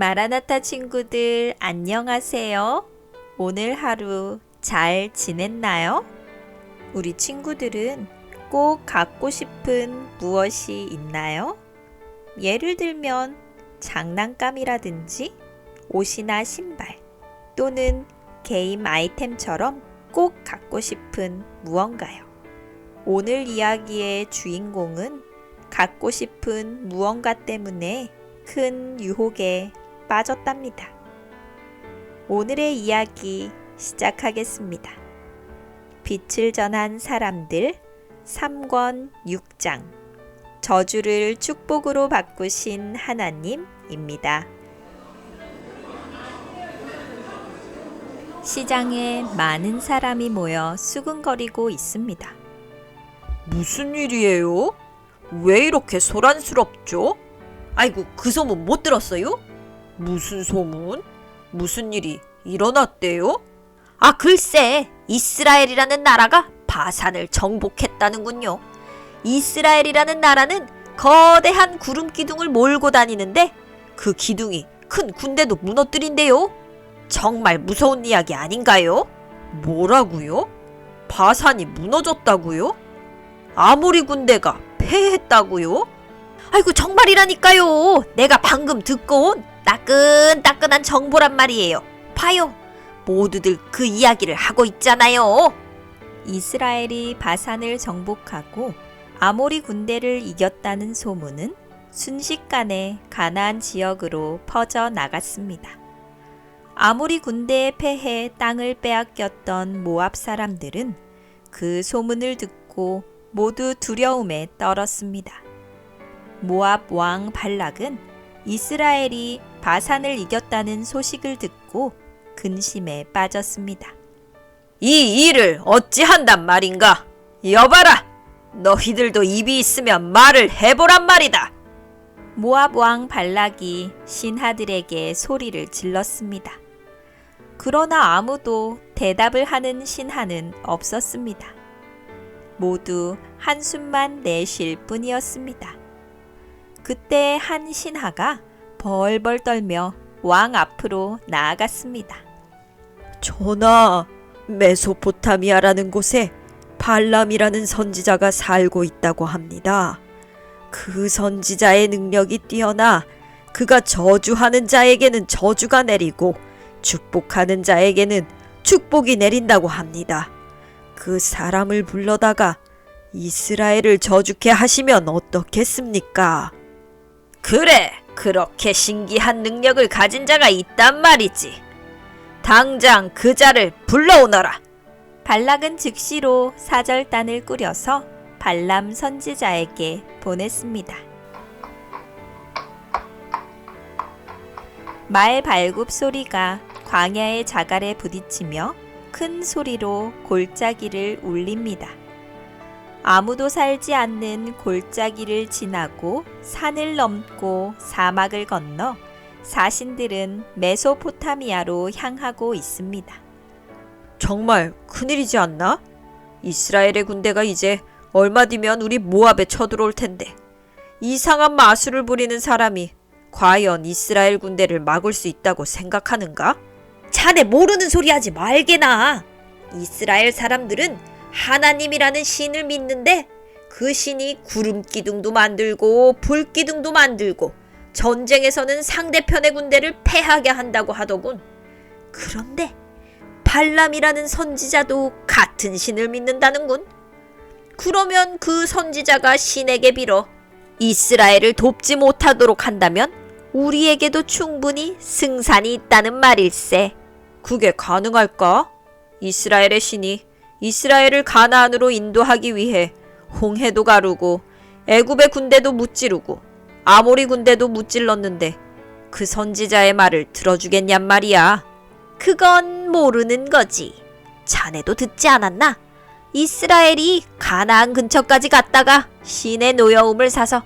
마라나타 친구들 안녕하세요. 오늘 하루 잘 지냈나요? 우리 친구들은 꼭 갖고 싶은 무엇이 있나요? 예를 들면 장난감이라든지 옷이나 신발 또는 게임 아이템처럼 꼭 갖고 싶은 무언가요. 오늘 이야기의 주인공은 갖고 싶은 무언가 때문에 큰 유혹에 빠졌답니다. 오늘의 이야기 시작하겠습니다. 빛을 전한 사람들 3권 6장 저주를 축복으로 바꾸신 하나님입니다. 시장에 많은 사람이 모여 수근거리고 있습니다. 무슨 일이에요? 왜 이렇게 소란스럽죠? 아이고, 그 소문 못 들었어요? 무슨 소문? 무슨 일이 일어났대요? 아, 글쎄, 이스라엘이라는 나라가 바산을 정복했다는군요. 이스라엘이라는 나라는 거대한 구름 기둥을 몰고 다니는데 그 기둥이 큰 군대도 무너뜨린대요. 정말 무서운 이야기 아닌가요? 뭐라고요? 바산이 무너졌다고요? 아무리 군대가 패했다고요? 아이고 정말이라니까요. 내가 방금 듣고 온 따끈따끈한 정보란 말이에요. 봐요. 모두들 그 이야기를 하고 있잖아요. 이스라엘이 바산을 정복하고 아모리 군대를 이겼다는 소문은 순식간에 가나안 지역으로 퍼져 나갔습니다. 아모리 군대에 패해 땅을 빼앗겼던 모압 사람들은 그 소문을 듣고 모두 두려움에 떨었습니다. 모압 왕 발락은 이스라엘이 바산을 이겼다는 소식을 듣고 근심에 빠졌습니다. 이 일을 어찌한단 말인가? 여봐라. 너희들도 입이 있으면 말을 해보란 말이다. 모압 왕 발락이 신하들에게 소리를 질렀습니다. 그러나 아무도 대답을 하는 신하는 없었습니다. 모두 한숨만 내쉴 뿐이었습니다. 그때 한 신하가 벌벌 떨며 왕 앞으로 나아갔습니다. 전하, 메소포타미아라는 곳에 발람이라는 선지자가 살고 있다고 합니다. 그 선지자의 능력이 뛰어나 그가 저주하는 자에게는 저주가 내리고 축복하는 자에게는 축복이 내린다고 합니다. 그 사람을 불러다가 이스라엘을 저주케 하시면 어떻겠습니까? 그래, 그렇게 신기한 능력을 가진 자가 있단 말이지. 당장 그 자를 불러오너라. 발락은 즉시로 사절단을 꾸려서 발람 선지자에게 보냈습니다. 말 발굽 소리가 광야의 자갈에 부딪히며 큰 소리로 골짜기를 울립니다. 아무도 살지 않는 골짜기를 지나고 산을 넘고 사막을 건너 사신들은 메소포타미아로 향하고 있습니다. 정말 큰일이지 않나? 이스라엘의 군대가 이제 얼마 뒤면 우리 모압에 쳐들어올 텐데 이상한 마술을 부리는 사람이 과연 이스라엘 군대를 막을 수 있다고 생각하는가? 자네 모르는 소리 하지 말게나. 이스라엘 사람들은 하나님이라는 신을 믿는데 그 신이 구름 기둥도 만들고 불 기둥도 만들고 전쟁에서는 상대편의 군대를 패하게 한다고 하더군. 그런데 발람이라는 선지자도 같은 신을 믿는다는군. 그러면 그 선지자가 신에게 빌어 이스라엘을 돕지 못하도록 한다면 우리에게도 충분히 승산이 있다는 말일세. 그게 가능할까? 이스라엘의 신이 이스라엘을 가나안으로 인도하기 위해 홍해도 가르고 애굽의 군대도 무찌르고 아모리 군대도 무찔렀는데 그 선지자의 말을 들어주겠냔 말이야. 그건 모르는 거지. 자네도 듣지 않았나? 이스라엘이 가나안 근처까지 갔다가 신의 노여움을 사서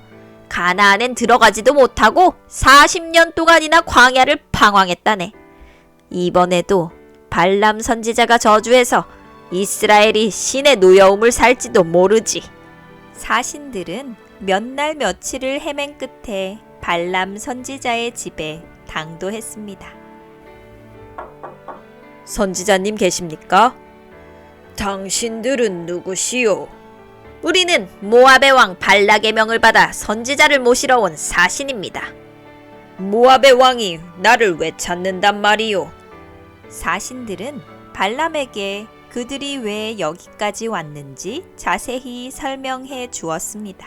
가나안엔 들어가지도 못하고 40년 동안이나 광야를 방황했다네. 이번에도 발람 선지자가 저주해서 이스라엘이 신의 노여움을 살지도 모르지. 사신들은 몇 날 며칠을 헤맨 끝에 발람 선지자의 집에 당도했습니다. 선지자님 계십니까? 당신들은 누구시오? 우리는 모압의 왕 발락의 명을 받아 선지자를 모시러 온 사신입니다. 모압의 왕이 나를 왜 찾는단 말이오? 사신들은 발람에게 그들이 왜 여기까지 왔는지 자세히 설명해 주었습니다.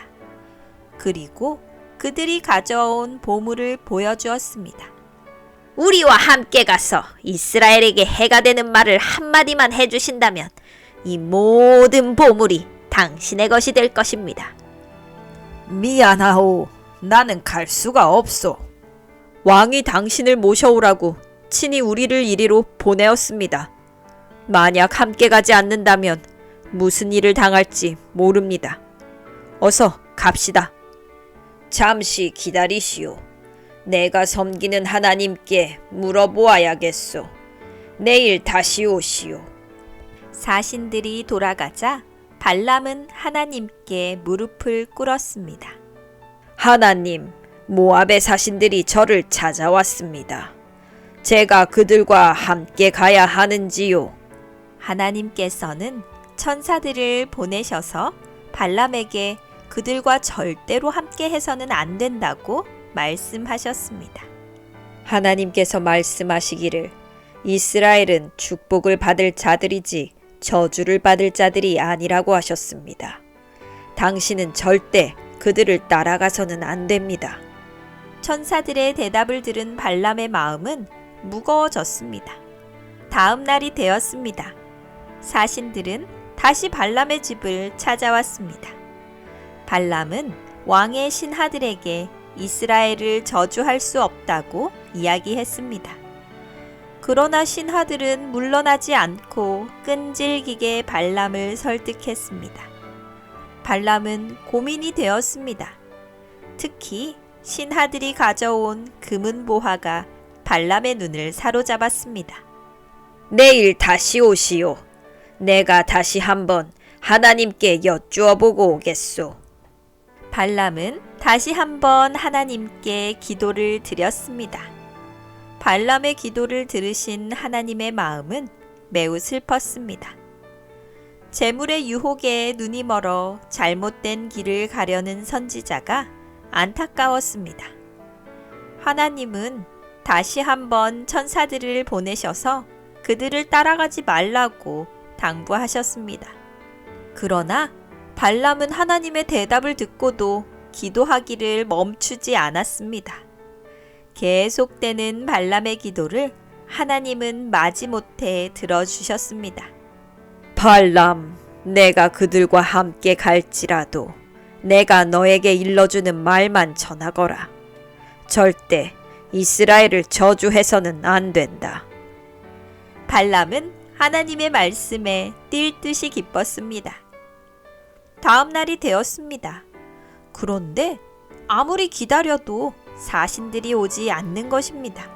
그리고 그들이 가져온 보물을 보여주었습니다. 우리와 함께 가서 이스라엘에게 해가 되는 말을 한마디만 해주신다면 이 모든 보물이 당신의 것이 될 것입니다. 미안하오. 나는 갈 수가 없소. 왕이 당신을 모셔오라고 친히 우리를 이리로 보내었습니다. 만약 함께 가지 않는다면 무슨 일을 당할지 모릅니다. 어서 갑시다. 잠시 기다리시오. 내가 섬기는 하나님께 물어보아야겠소. 내일 다시 오시오. 사신들이 돌아가자 발람은 하나님께 무릎을 꿇었습니다. 하나님, 모압의 사신들이 저를 찾아왔습니다. 제가 그들과 함께 가야 하는지요? 하나님께서는 천사들을 보내셔서 발람에게 그들과 절대로 함께 해서는 안 된다고 말씀하셨습니다. 하나님께서 말씀하시기를 이스라엘은 축복을 받을 자들이지 저주를 받을 자들이 아니라고 하셨습니다. 당신은 절대 그들을 따라가서는 안 됩니다. 천사들의 대답을 들은 발람의 마음은 무거워졌습니다. 다음 날이 되었습니다. 사신들은 다시 발람의 집을 찾아왔습니다. 발람은 왕의 신하들에게 이스라엘을 저주할 수 없다고 이야기했습니다. 그러나 신하들은 물러나지 않고 끈질기게 발람을 설득했습니다. 발람은 고민이 되었습니다. 특히 신하들이 가져온 금은 보화가 발람의 눈을 사로잡았습니다. 내일 다시 오시오. 내가 다시 한번 하나님께 여쭈어 보고 오겠소. 발람은 다시 한번 하나님께 기도를 드렸습니다. 발람의 기도를 들으신 하나님의 마음은 매우 슬펐습니다. 재물의 유혹에 눈이 멀어 잘못된 길을 가려는 선지자가 안타까웠습니다. 하나님은 다시 한번 천사들을 보내셔서 그들을 따라가지 말라고 당부하셨습니다. 그러나 발람은 하나님의 대답을 듣고도 기도하기를 멈추지 않았습니다. 계속되는 발람의 기도를 하나님은 마지못해 들어주셨습니다. 발람, 내가 그들과 함께 갈지라도 내가 너에게 일러주는 말만 전하거라. 절대 이스라엘을 저주해서는 안 된다. 발람은 하나님의 말씀에 뛸 듯이 기뻤습니다. 다음 날이 되었습니다. 그런데 아무리 기다려도 사신들이 오지 않는 것입니다.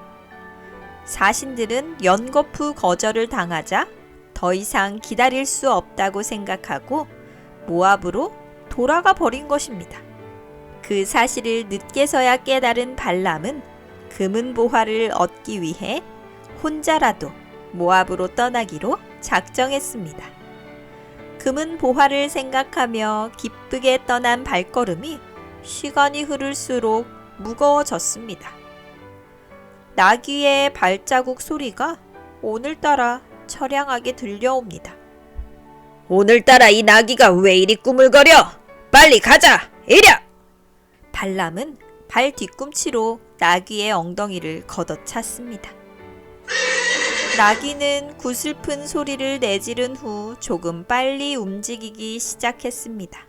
사신들은 연거푸 거절을 당하자 더 이상 기다릴 수 없다고 생각하고 모압으로 돌아가 버린 것입니다. 그 사실을 늦게서야 깨달은 발람은 금은 보화를 얻기 위해 혼자라도 모압으로 떠나기로 작정했습니다. 금은 보화를 생각하며 기쁘게 떠난 발걸음이 시간이 흐를수록 무거워졌습니다. 나귀의 발자국 소리가 오늘따라 처량하게 들려옵니다. 오늘따라 이 나귀가 왜 이리 꾸물거려? 빨리 가자! 이랴! 발람은 발 뒤꿈치로 나귀의 엉덩이를 걷어찼습니다. 나귀는 구슬픈 소리를 내지른 후 조금 빨리 움직이기 시작했습니다.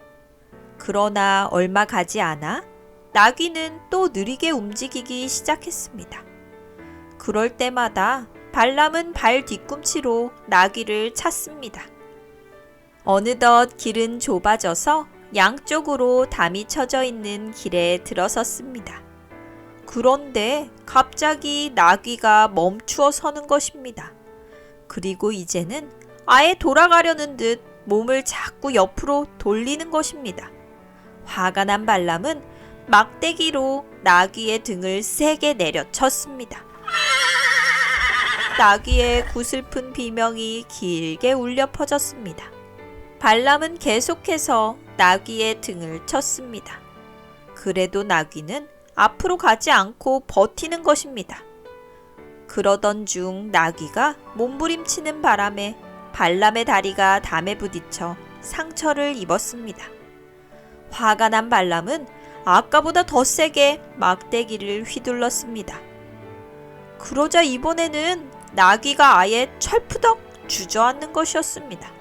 그러나 얼마 가지 않아 나귀는 또 느리게 움직이기 시작했습니다. 그럴 때마다 발람은 발 뒤꿈치로 나귀를 찼습니다. 어느덧 길은 좁아져서 양쪽으로 담이 쳐져 있는 길에 들어섰습니다. 그런데 갑자기 나귀가 멈추어 서는 것입니다. 그리고 이제는 아예 돌아가려는 듯 몸을 자꾸 옆으로 돌리는 것입니다. 화가 난 발람은 막대기로 나귀의 등을 세게 내려쳤습니다. 나귀의 구슬픈 비명이 길게 울려 퍼졌습니다. 발람은 계속해서 나귀의 등을 쳤습니다. 그래도 나귀는 앞으로 가지 않고 버티는 것입니다. 그러던 중 나귀가 몸부림치는 바람에 발람의 다리가 담에 부딪혀 상처를 입었습니다. 화가 난 발람은 아까보다 더 세게 막대기를 휘둘렀습니다. 그러자 이번에는 나귀가 아예 철푸덕 주저앉는 것이었습니다.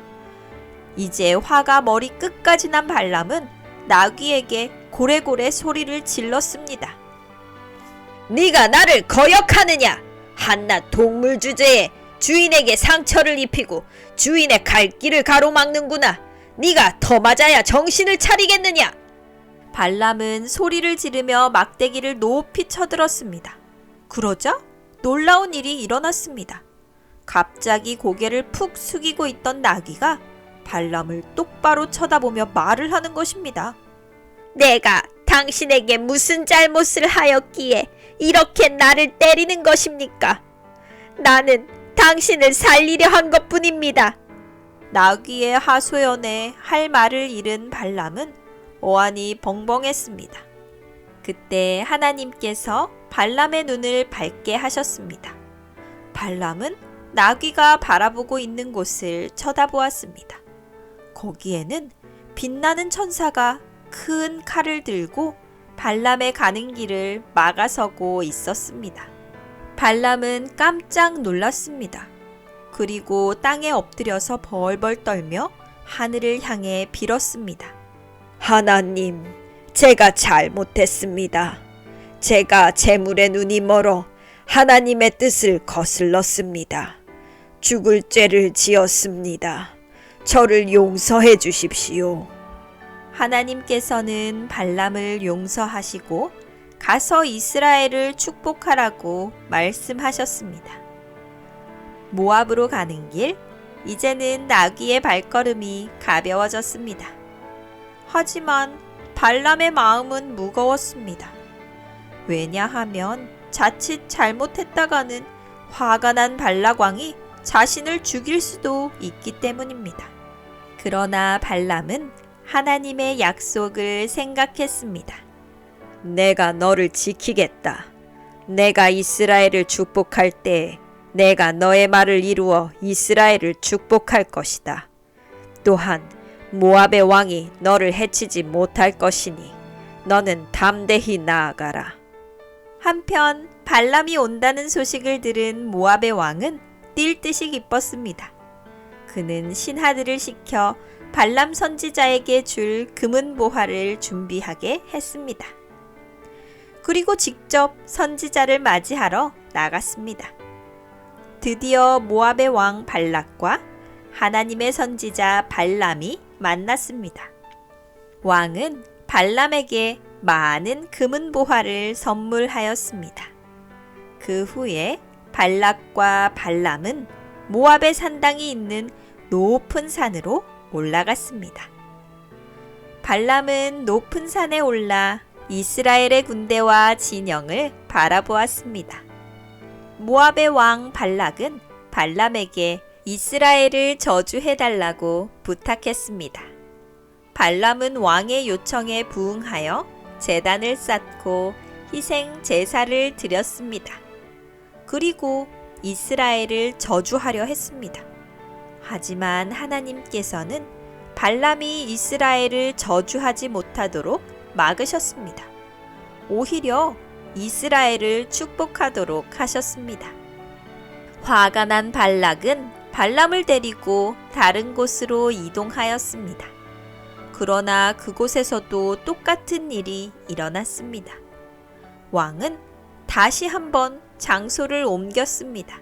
이제 화가 머리 끝까지 난 발람은 나귀에게 고래고래 소리를 질렀습니다. 네가 나를 거역하느냐? 한낱 동물 주제에 주인에게 상처를 입히고 주인의 갈 길을 가로막는구나. 네가 더 맞아야 정신을 차리겠느냐? 발람은 소리를 지르며 막대기를 높이 쳐들었습니다. 그러자 놀라운 일이 일어났습니다. 갑자기 고개를 푹 숙이고 있던 나귀가 발람을 똑바로 쳐다보며 말을 하는 것입니다. 내가 당신에게 무슨 잘못을 하였기에 이렇게 나를 때리는 것입니까? 나는 당신을 살리려 한 것뿐입니다. 나귀의 하소연에 할 말을 잃은 발람은 어안이 벙벙했습니다. 그때 하나님께서 발람의 눈을 밝게 하셨습니다. 발람은 나귀가 바라보고 있는 곳을 쳐다보았습니다. 거기에는 빛나는 천사가 큰 칼을 들고 발람의 가는 길을 막아서고 있었습니다. 발람은 깜짝 놀랐습니다. 그리고 땅에 엎드려서 벌벌 떨며 하늘을 향해 빌었습니다. 하나님, 제가 잘못했습니다. 제가 재물의 눈이 멀어 하나님의 뜻을 거슬렀습니다. 죽을 죄를 지었습니다. 저를 용서해 주십시오. 하나님께서는 발람을 용서하시고 가서 이스라엘을 축복하라고 말씀하셨습니다. 모압으로 가는 길, 이제는 나귀의 발걸음이 가벼워졌습니다. 하지만 발람의 마음은 무거웠습니다. 왜냐하면 자칫 잘못했다가는 화가 난 발라광이 자신을 죽일 수도 있기 때문입니다. 그러나 발람은 하나님의 약속을 생각했습니다. 내가 너를 지키겠다. 내가 이스라엘을 축복할 때 내가 너의 말을 이루어 이스라엘을 축복할 것이다. 또한 모압의 왕이 너를 해치지 못할 것이니 너는 담대히 나아가라. 한편 발람이 온다는 소식을 들은 모압의 왕은 뛸 듯이 기뻤습니다. 그는 신하들을 시켜 발람 선지자에게 줄 금은 보화를 준비하게 했습니다. 그리고 직접 선지자를 맞이하러 나갔습니다. 드디어 모압의 왕 발락과 하나님의 선지자 발람이 만났습니다. 왕은 발람에게 많은 금은 보화를 선물하였습니다. 그 후에 발락과 발람은 모압의 산당이 있는 높은 산으로 올라갔습니다. 발람은 높은 산에 올라 이스라엘의 군대와 진영을 바라보았습니다. 모압의 왕 발락은 발람에게 이스라엘을 저주해 달라고 부탁했습니다. 발람은 왕의 요청에 부응하여 재단을 쌓고 희생 제사를 드렸습니다. 그리고 이스라엘을 저주하려 했습니다. 하지만 하나님께서는 발람이 이스라엘을 저주하지 못하도록 막으셨습니다. 오히려 이스라엘을 축복하도록 하셨습니다. 화가 난 발락은 발람을 데리고 다른 곳으로 이동하였습니다. 그러나 그곳에서도 똑같은 일이 일어났습니다. 왕은 다시 한번 장소를 옮겼습니다.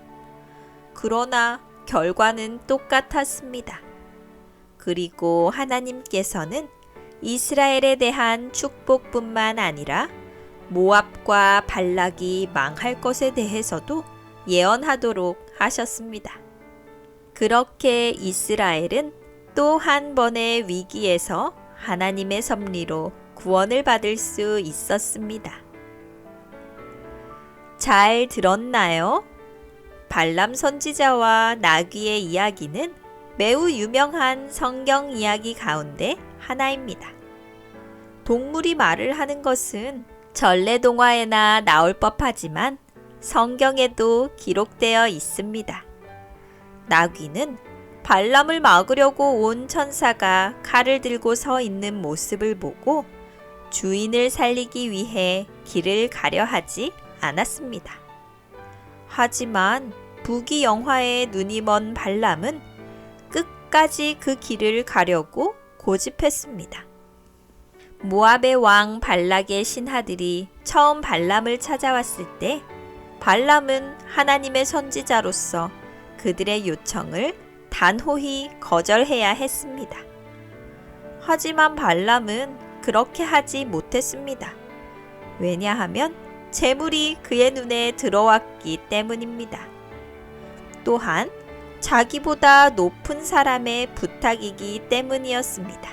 그러나 결과는 똑같았습니다. 그리고 하나님께서는 이스라엘에 대한 축복뿐만 아니라 모압과 발락이 망할 것에 대해서도 예언하도록 하셨습니다. 그렇게 이스라엘은 또 한 번의 위기에서 하나님의 섭리로 구원을 받을 수 있었습니다. 잘 들었나요? 발람 선지자와 나귀의 이야기는 매우 유명한 성경 이야기 가운데 하나입니다. 동물이 말을 하는 것은 전래 동화에나 나올 법하지만 성경에도 기록되어 있습니다. 나귀는 발람을 막으려고 온 천사가 칼을 들고 서 있는 모습을 보고 주인을 살리기 위해 길을 가려 하지 않았습니다. 하지만 부귀 영화에 눈이 먼 발람은 끝까지 그 길을 가려고 고집했습니다. 모압의 왕 발락의 신하들이 처음 발람을 찾아왔을 때 발람은 하나님의 선지자로서 그들의 요청을 단호히 거절해야 했습니다. 하지만 발람은 그렇게 하지 못했습니다. 왜냐하면 재물이 그의 눈에 들어왔기 때문입니다. 또한 자기보다 높은 사람의 부탁이기 때문이었습니다.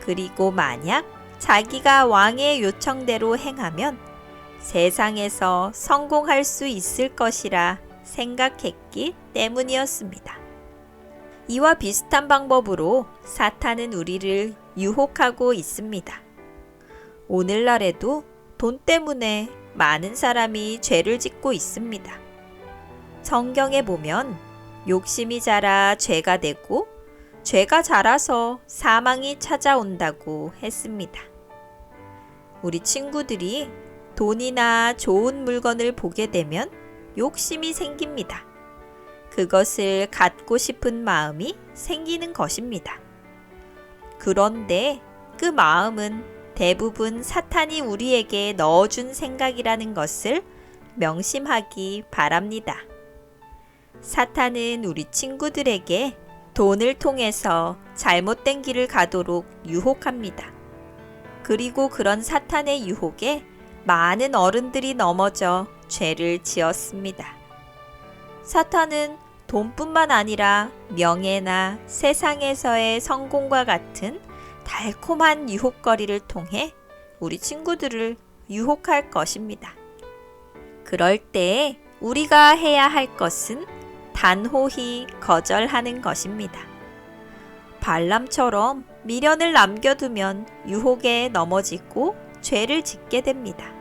그리고 만약 자기가 왕의 요청대로 행하면 세상에서 성공할 수 있을 것이라 생각했기 때문이었습니다. 이와 비슷한 방법으로 사탄은 우리를 유혹하고 있습니다. 오늘날에도 돈 때문에 많은 사람이 죄를 짓고 있습니다. 성경에 보면 욕심이 자라 죄가 되고 죄가 자라서 사망이 찾아온다고 했습니다. 우리 친구들이 돈이나 좋은 물건을 보게 되면 욕심이 생깁니다. 그것을 갖고 싶은 마음이 생기는 것입니다. 그런데 그 마음은 대부분 사탄이 우리에게 넣어준 생각이라는 것을 명심하기 바랍니다. 사탄은 우리 친구들에게 돈을 통해서 잘못된 길을 가도록 유혹합니다. 그리고 그런 사탄의 유혹에 많은 어른들이 넘어져 죄를 지었습니다. 사탄은 돈뿐만 아니라 명예나 세상에서의 성공과 같은 달콤한 유혹거리를 통해 우리 친구들을 유혹할 것입니다. 그럴 때 우리가 해야 할 것은 단호히 거절하는 것입니다. 발람처럼 미련을 남겨두면 유혹에 넘어지고 죄를 짓게 됩니다.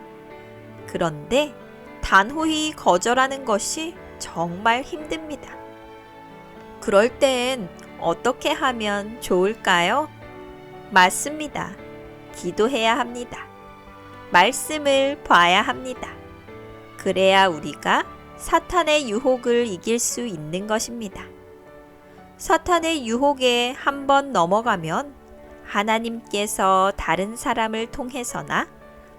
그런데 단호히 거절하는 것이 정말 힘듭니다. 그럴 땐 어떻게 하면 좋을까요? 맞습니다. 기도해야 합니다. 말씀을 봐야 합니다. 그래야 우리가 사탄의 유혹을 이길 수 있는 것입니다. 사탄의 유혹에 한 번 넘어가면 하나님께서 다른 사람을 통해서나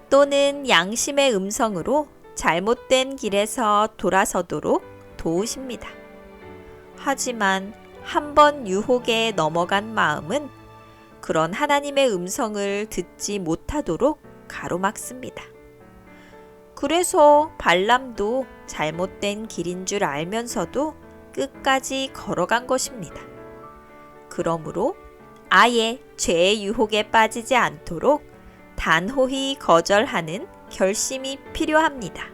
또는 양심의 음성으로 잘못된 길에서 돌아서도록 도우십니다. 하지만 한 번 유혹에 넘어간 마음은 그런 하나님의 음성을 듣지 못하도록 가로막습니다. 그래서 발람도 잘못된 길인 줄 알면서도 끝까지 걸어간 것입니다. 그러므로 아예 죄의 유혹에 빠지지 않도록 단호히 거절하는 결심이 필요합니다.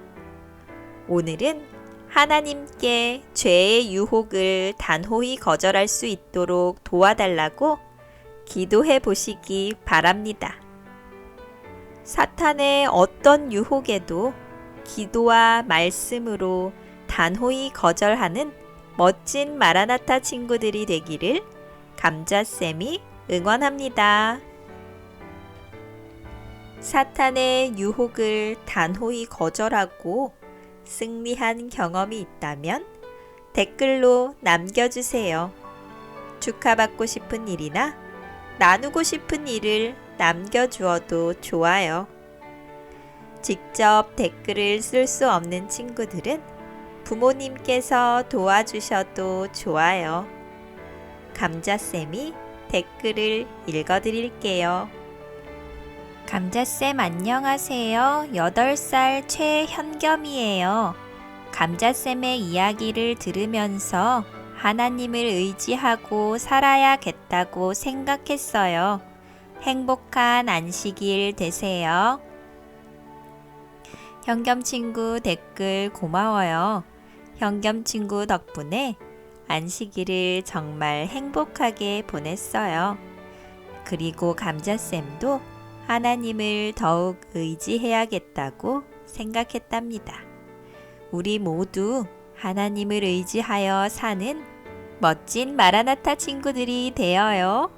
오늘은 하나님께 죄의 유혹을 단호히 거절할 수 있도록 도와달라고 기도해 보시기 바랍니다. 사탄의 어떤 유혹에도 기도와 말씀으로 단호히 거절하는 멋진 마라나타 친구들이 되기를 감자쌤이 응원합니다. 사탄의 유혹을 단호히 거절하고 승리한 경험이 있다면 댓글로 남겨주세요. 축하받고 싶은 일이나 나누고 싶은 일을 남겨주어도 좋아요. 직접 댓글을 쓸 수 없는 친구들은 부모님께서 도와주셔도 좋아요. 감자쌤이 댓글을 읽어드릴게요. 감자쌤 안녕하세요. 8살 최현겸이에요. 감자쌤의 이야기를 들으면서 하나님을 의지하고 살아야겠다고 생각했어요. 행복한 안식일 되세요. 현겸 친구 댓글 고마워요. 현겸 친구 덕분에 안식일을 정말 행복하게 보냈어요. 그리고 감자쌤도 하나님을 더욱 의지해야겠다고 생각했답니다. 우리 모두 하나님을 의지하여 사는 멋진 마라나타 친구들이 되어요.